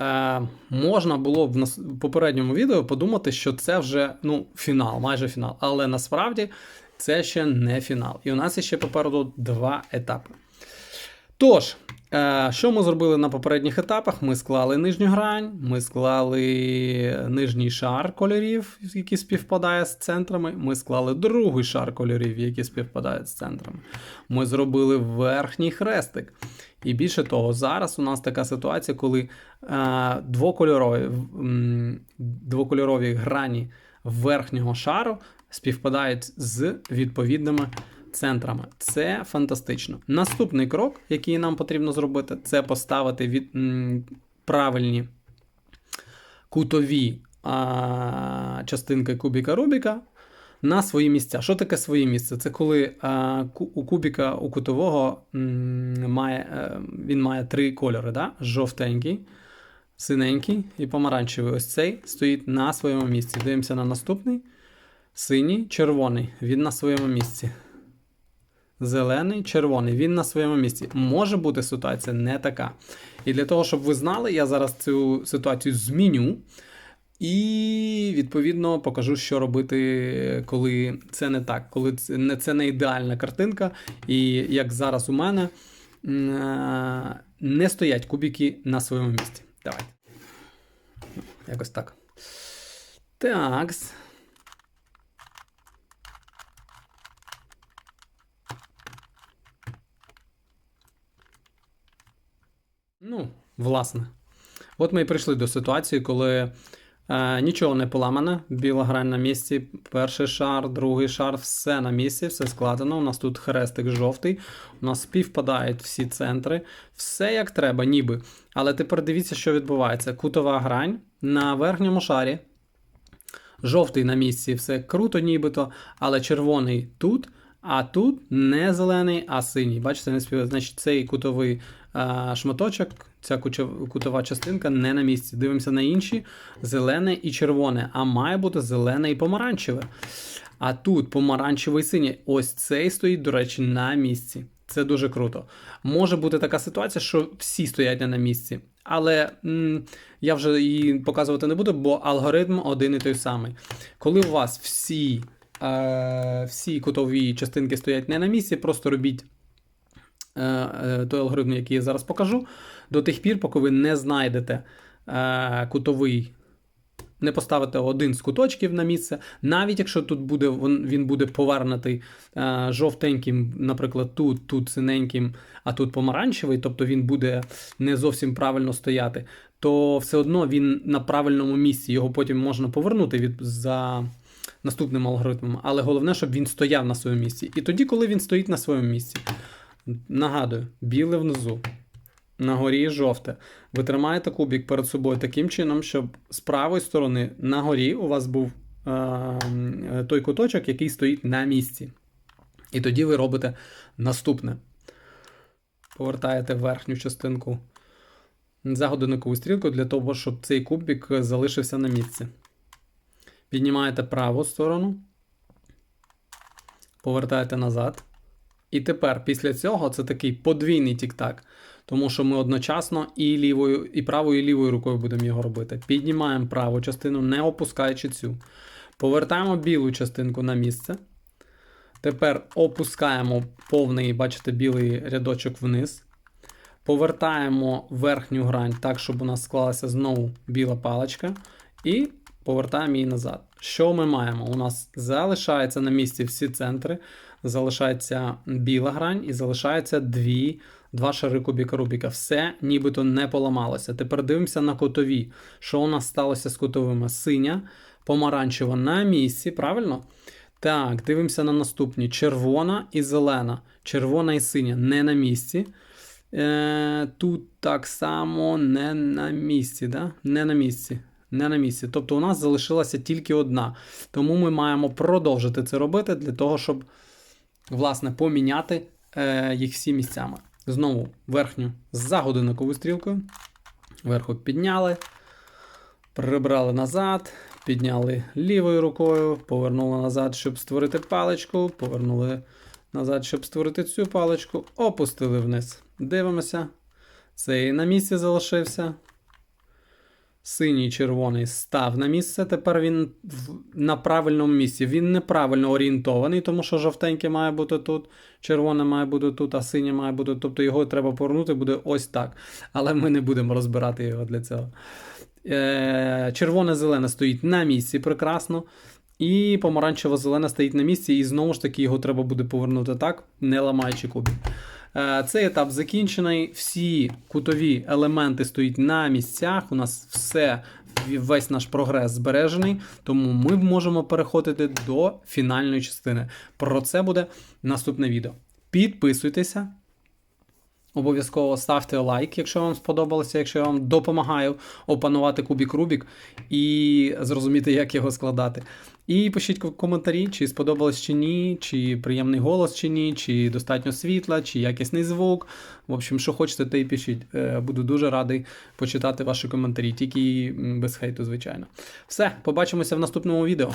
е, можна було б в нас- попередньому відео подумати, що це вже ну, фінал, майже фінал. Але насправді це ще не фінал. І у нас ще попереду два етапи. Тож, е, що ми зробили на попередніх етапах? Ми склали нижню грань, ми склали нижній шар кольорів, який співпадає з центрами. Ми склали другий шар кольорів, які співпадають з центрами. Ми зробили верхній хрестик. І більше того, зараз у нас така ситуація, коли е, двокольорові, двокольорові грані верхнього шару співпадають з відповідними центрами. Це фантастично. Наступний крок, який нам потрібно зробити, це поставити від, м, правильні кутові а, частинки кубіка Рубіка на свої місця. Що таке своє місце? Це коли а, у кубіка у кутового м, має, е, він має три кольори: да? жовтенький, синенький і помаранчевий. Ось цей стоїть на своєму місці. Дивимося на наступний. Синій, червоний. Він на своєму місці. Зелений, червоний, він на своєму місці. Може бути ситуація не така. І для того, щоб ви знали, я зараз цю ситуацію зміню. І відповідно покажу, що робити, коли це не так, коли це не, ідеальна картинка. І як зараз у мене е, не стоять кубики на своєму місці. Давайте. Якось так. Так. Ну, власне. От ми і прийшли до ситуації, коли е, нічого не поламане, біла грань на місці, перший шар, другий шар, все на місці, все складено. У нас тут хрестик жовтий, у нас співпадають всі центри, все як треба, ніби. Але тепер дивіться, що відбувається. Кутова грань на верхньому шарі. Жовтий на місці, все круто, нібито, але червоний тут, а тут не зелений, а синій. Бачите, не співає. Значить, цей кутовий а, шматочок, ця кутова частинка не на місці. Дивимося на інші: зелене і червоне, а має бути зелене і помаранчеве. А тут помаранчевий синій. Ось цей стоїть, до речі, на місці. Це дуже круто. Може бути така ситуація, що всі стоять не на місці. Але м, я вже її показувати не буду, бо алгоритм один і той самий. Коли у вас всі, е, всі кутові частинки стоять не на місці, просто робіть е, е, той алгоритм, який я зараз покажу, до тих пір, поки ви не знайдете е, кутовий. Не поставите один з куточків на місце, навіть якщо тут буде він буде повернутий е, жовтеньким, наприклад, тут, тут синеньким, а тут помаранчевий, тобто він буде не зовсім правильно стояти, то все одно він на правильному місці. Його потім можна повернути від за наступним алгоритмом. Але головне, щоб він стояв на своєму місці. І тоді, коли він стоїть на своєму місці, нагадую, біле внизу, на горі жовте. Ви тримаєте кубик перед собою таким чином, щоб з правої сторони на горі у вас був е, той куточок, який стоїть на місці. І тоді ви робите наступне. Повертаєте верхню частинку за годинникову стрілку для того, щоб цей кубик залишився на місці. Піднімаєте праву сторону, повертаєте назад. І тепер після цього це такий подвійний тік-так, тому що ми одночасно і лівою, і правою, і лівою рукою будемо його робити. Піднімаємо праву частину, не опускаючи цю. Повертаємо білу частинку на місце. Тепер опускаємо повний, бачите, білий рядочок вниз. Повертаємо верхню грань так, щоб у нас склалася знову біла паличка. І повертаємо її назад. Що ми маємо? У нас залишається на місці всі центри, залишається біла грань і залишається дві, два шари кубіка Рубіка. Все нібито не поламалося. Тепер дивимося на кутові. Що у нас сталося з кутовими? Синя, помаранчева на місці, правильно? Так, дивимося на наступні: червона і зелена. Червона і синя не на місці. Е, тут так само не на місці, да? Не на місці. Не на місці. Тобто у нас залишилася тільки одна. Тому ми маємо продовжити це робити для того, щоб, власне, поміняти е, їх всі місцями. Знову верхню за годинниковою стрілкою. Верху підняли, прибрали назад, підняли лівою рукою, повернули назад, щоб створити паличку, повернули назад, щоб створити цю паличку, опустили вниз. Дивимося. Цей на місці залишився. Синій червоний став на місце. Тепер він на правильному місці. Він неправильно орієнтований, тому що жовтеньке має бути тут, червоне має бути тут, а синє має бути. Тобто його треба повернути, буде ось так. Але ми не будемо розбирати його для цього. Е, червоне-зелене стоїть на місці прекрасно. І помаранчево-зелена стоїть на місці, і знову ж таки його треба буде повернути так, не ламаючи кубик. Е, Цей етап закінчений. Всі кутові елементи стоять на місцях. У нас все, весь наш прогрес збережений, тому ми можемо переходити до фінальної частини. Про це буде наступне відео. Підписуйтеся. Обов'язково ставте лайк, якщо вам сподобалося, якщо я вам допомагаю опанувати кубік Рубік і зрозуміти, як його складати. І пишіть коментарі, чи сподобалось чи ні, чи приємний голос чи ні, чи достатньо світла, чи якісний звук. В общем, що хочете, те й пишіть. Е, Буду дуже радий почитати ваші коментарі, тільки без хейту, звичайно. Все, побачимося в наступному відео.